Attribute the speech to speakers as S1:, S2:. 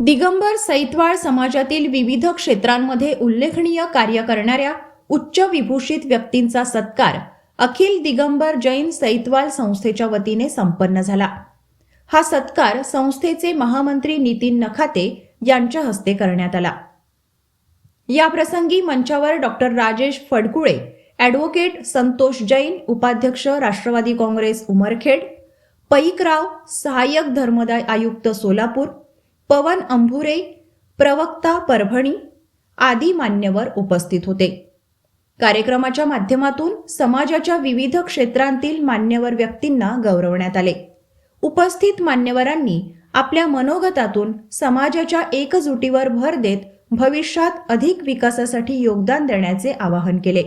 S1: दिगंबर सैतवाळ समाजातील विविध क्षेत्रांमध्ये उल्लेखनीय कार्य करणाऱ्या उच्च विभूषित व्यक्तींचा सत्कार अखिल दिगंबर जैन सैतवाल संस्थेच्या वतीने संपन्न झाला. हा सत्कार संस्थेचे महामंत्री नितीन नखाते यांच्या हस्ते करण्यात आला. या प्रसंगी मंचावर डॉक्टर राजेश फडकुळे ॲडव्होकेट संतोष जैन उपाध्यक्ष राष्ट्रवादी काँग्रेस उमरखेड पैकराव सहाय्यक धर्मदाय आयुक्त सोलापूर पवन अंभुरे प्रवक्ता परभणी आदी मान्यवर उपस्थित होते. कार्यक्रमाच्या माध्यमातून समाजाच्या विविध क्षेत्रांतील मान्यवर व्यक्तींना गौरवण्यात आले. उपस्थित मान्यवरांनी आपल्या मनोगतातून समाजाच्या एकजुटीवर भर देत भविष्यात अधिक विकासासाठी योगदान देण्याचे आवाहन केले.